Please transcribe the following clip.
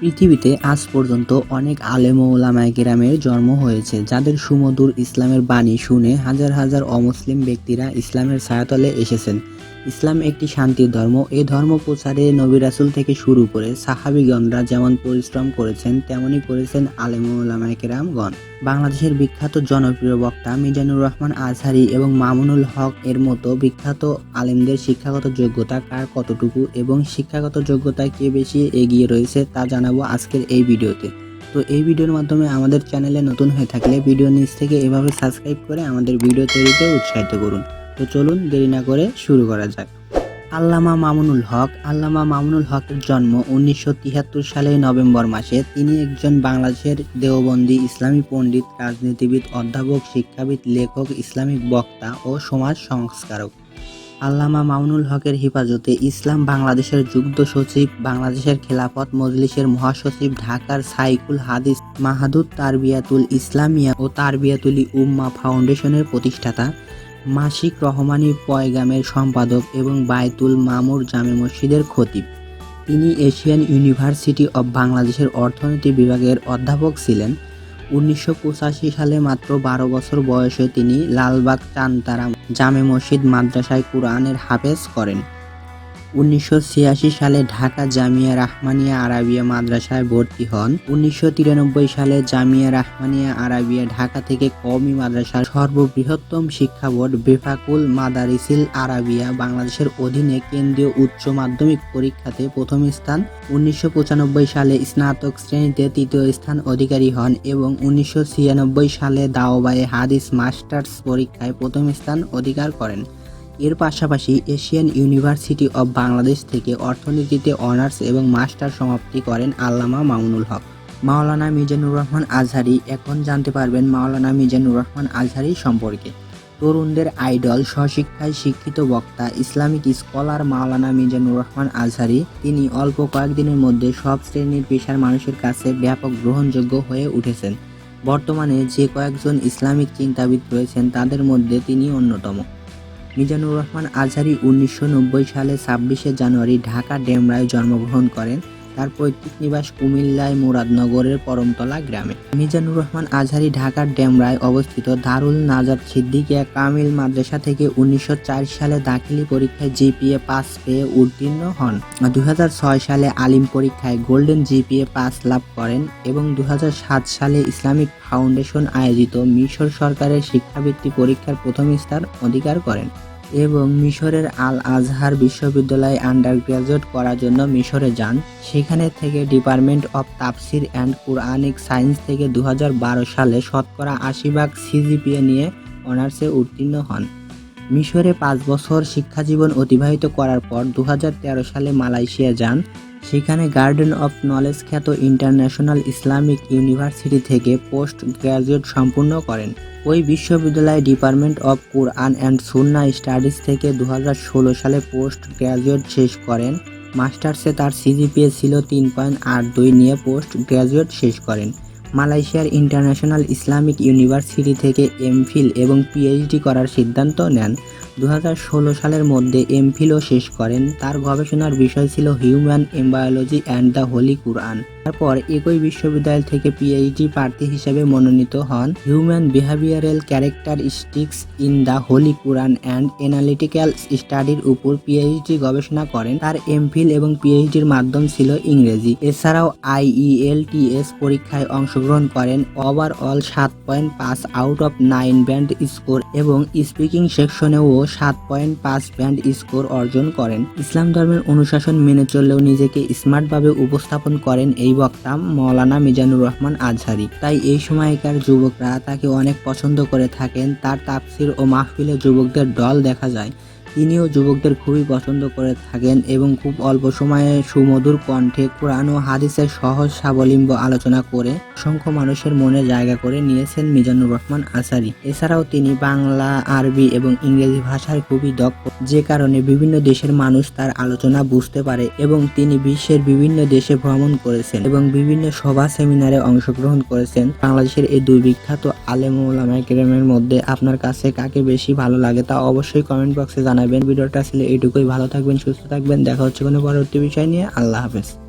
পৃথিবীতে আজ পর্যন্ত অনেক আলেম ওলামায়ে কেরামের জন্ম হয়েছে, যাদের সুমধুর ইসলামের বাণী শুনে হাজার হাজার অমুসলিম ব্যক্তিরা ইসলামের ছায়াতলে এসেছেন। ইসলাম একটি শান্তির ধর্ম। এ ধর্ম প্রচারে নবী রাসূল থেকে শুরু করে সাহাবিগণরা যেমন পরিশ্রম করেছেন তেমনই করেছেন আলেম ও কেরামগণ। বাংলাদেশের বিখ্যাত জনপ্রিয় বক্তা মিজানুর রহমান আজহারি এবং মামুনুল হক এর মতো বিখ্যাত আলেমদের শিক্ষাগত যোগ্যতা কার কতটুকু এবং শিক্ষাগত যোগ্যতায় কে বেশি এগিয়ে রয়েছে তা জানাব আজকের এই ভিডিওতে। তো এই ভিডিওর মাধ্যমে আমাদের চ্যানেলে নতুন হয়ে থাকলে ভিডিও নিচ থেকে এভাবে সাবস্ক্রাইব করে আমাদের ভিডিও তৈরিতে উৎসাহিত করুন। তো চলুন দেরি না করে শুরু করা যাক। আল্লামা মামুনুল হক, আল্লামা মামুনুল হকের জন্ম উনিশশো তিয়াত্তর সালে নভেম্বর মাসে। তিনি একজন বাংলাদেশের দেওবন্দি ইসলামী পণ্ডিত, রাজনীতিবিদ, অধ্যাপক, শিক্ষাবিদ, লেখক, ইসলামিক বক্তা ও সমাজ সংস্কারক। আল্লামা মামুনুল হকের হেফাজতে ইসলাম বাংলাদেশের যুগ্ম সচিব, বাংলাদেশের খেলাফত মজলিসের মহাসচিব ঢাকার সাইকুল হাদিস মাহাদুদ তারবিয়াতুল ইসলামিয়া ও তারবিয়াতুলি উম্মা ফাউন্ডেশনের প্রতিষ্ঠাতা মাসিক রহমানি পয়গামের সম্পাদক এবং বায়তুল মামুর জামে মসজিদের খতিব। তিনি এশিয়ান ইউনিভার্সিটি অব বাংলাদেশের অর্থনীতি বিভাগের অধ্যাপক ছিলেন। উনিশশো পঁচাশি সালে মাত্র বারো বছর বয়সে তিনি লালবাগ চান্তারাম জামে মসজিদ মাদ্রাসায় কুরআনের হাফেজ করেন। উনিশশো ছিয়াশি সালে ঢাকা জামিয়া রাহমানিয়া আরাবিয়া মাদ্রাসায় ভর্তি হন। উনিশশো তিরানব্বই সালে জামিয়া রাহমানিয়া আরাবিয়া ঢাকা থেকে কওমি মাদ্রাসার সর্ববৃহত্তম শিক্ষা বোর্ড বেফাকুল মাদারিসিল আরাবিয়া বাংলাদেশের অধীনে কেন্দ্রীয় উচ্চ মাধ্যমিক পরীক্ষাতে প্রথম স্থান। উনিশশো পঁচানব্বই সালে স্নাতক শ্রেণীতে তৃতীয় স্থান অধিকারী হন এবং উনিশশো ছিয়ানব্বই সালে দাওবায়ে হাদিস মাস্টার্স পরীক্ষায় প্রথম স্থান অধিকার করেন। এর পাশাপাশি এশিয়ান ইউনিভার্সিটি অব বাংলাদেশ থেকে অর্থনীতিতে অনার্স এবং মাস্টার সমাপ্তি করেন আল্লামা মামুনুল হক। মাওলানা মিজানুর রহমান আজহারি, এখন জানতে পারবেন মাওলানা মিজানুর রহমান আজহারি সম্পর্কে। তরুণদের আইডল, স্বশিক্ষায় শিক্ষিত বক্তা, ইসলামিক স্কলার মাওলানা মিজানুর রহমান আজহারি, তিনি অল্প কয়েকদিনের মধ্যে সব শ্রেণির পেশার মানুষের কাছে ব্যাপক গ্রহণযোগ্য হয়ে উঠেছেন। বর্তমানে যে কয়েকজন ইসলামিক চিন্তাবিদ রয়েছেন, তাদের মধ্যে তিনি অন্যতম। মিজানুর রহমান আজহারি উনিশশো সালে ছাব্বিশে জানুয়ারি ঢাকা ডেমরায় জন্মগ্রহণ করেন। তার পৈতৃক নিবাস কুমিল্লায় মুরাদনগরের পরমতলা গ্রামে। মিজানুর রহমান আজহারি ঢাকার ডেমরায় অবস্থিত দারুল নাজার সিদ্দিকিয়া কামিল মাদ্রাসা থেকে উনিশশো চার সালে দাখিলি পরীক্ষায় জিপিএ পাস পেয়ে উত্তীর্ণ হন। দু হাজার ছয় সালে আলিম পরীক্ষায় গোল্ডেন জিপিএ পাস লাভ করেন এবং দু হাজার সাত সালে ইসলামিক ফাউন্ডেশন আয়োজিত মিশর সরকারের শিক্ষাবৃত্তি পরীক্ষার প্রথম স্থান অধিকার করেন। এবং মিশরের আল আজহার বিশ্ববিদ্যালয়ে আন্ডার গ্রাজুয়েট করার জন্য মিশরে যান। সেখানে থেকে ডিপার্টমেন্ট অফ তাফসির অ্যান্ড কুরআনিক সায়েন্স থেকে দু হাজার বারো সালে শতকরা আশি ভাগ সিজিপিএ নিয়ে অনার্সে উত্তীর্ণ হন। মিশরে পাঁচ বছর শিক্ষাজীবন অতিবাহিত করার পর দু হাজার তেরো সালে মালয়েশিয়া যান। সেখানে গার্ডেন অফ নলেজ খ্যাত ইন্টারন্যাশনাল ইসলামিক ইউনিভার্সিটি থেকে পোস্ট গ্র্যাজুয়েট সম্পূর্ণ করেন। ওই বিশ্ববিদ্যালয়ে department of Quran and Sunnah studies থেকে দু হাজার ষোলো সালে পোস্ট গ্র্যাজুয়েট শেষ করেন। মাস্টার্সে তার সিজিপিএ ছিল তিন পয়েন্ট আট দুই নিয়ে পোস্ট গ্র্যাজুয়েট শেষ করেন। মালয়েশিয়ার ইন্টারন্যাশনাল ইসলামিক ইউনিভার্সিটি থেকে এমফিল এবং পিএইচডি করার সিদ্ধান্ত নেন। দু হাজার ষোলো সালের মধ্যে এমফিলও শেষ করেন। তার গবেষণার বিষয় ছিল human embryology and the holy Quran তারপর একই বিশ্ববিদ্যালয় থেকে পিএইচডি প্রার্থী হিসেবে মনোনীত হন। Human behavioural characteristics in the holy Quran and analytical স্টাডির উপর পিএইচডি গবেষণা করেন। তার এমফিল এবং পিএইচডির মাধ্যম ছিল ইংরেজি। এছাড়াও আইইএলটিএস পরীক্ষায় অংশগ্রহণ করেন। ওভারঅল সাত পয়েন্ট পাঁচ out of nine band score এবং স্পিকিং সেকশনেও সাত পয়েন্ট পাঁচ ব্যান্ড স্কোর অর্জন করেন। ইসলাম ধর্মের অনুশাসন মেনে চললেও নিজেকে স্মার্টভাবে উপস্থাপন করেন এই বক্তা মৌলানা মিজানুর রহমান আজহারি। তাই এই সময়কার যুবকরা তাকে অনেক পছন্দ করে থাকেন। তার তাপসির ও মাহফিলে যুবকদের দল দেখা যায়। তিনিও যুবকদের খুবই পছন্দ করে থাকেন এবং খুব অল্প সময়ে সুমধুর কণ্ঠে কোরআন ও হাদিসের সহজ সাবলিম্ব আলোচনা করে অসংখ্য মানুষের মনে জায়গা করে নিয়েছেন মিজানুর রহমান আসারি। এছাড়াও তিনি বাংলা, আরবি এবং ইংরেজি ভাষায় খুবই দক্ষ। যে কারণে বিভিন্ন দেশের মানুষ তার আলোচনা বুঝতে পারে এবং তিনি বিশ্বের বিভিন্ন দেশে ভ্রমণ করেছেন এবং বিভিন্ন সভা সেমিনারে অংশগ্রহণ করেছেন। বাংলাদেশের এই দুই বিখ্যাত আলেম ওলামায়ে কেরামের মধ্যে আপনার কাছে কাকে বেশি ভালো লাগে তা অবশ্যই কমেন্ট বক্সে জানাবেন। ভিডিওটা আসলে এইটুকুই। ভালো থাকবেন, সুস্থ থাকবেন। দেখা হচ্ছে কোনো পরবর্তী বিষয় নিয়ে। আল্লাহ হাফেজ।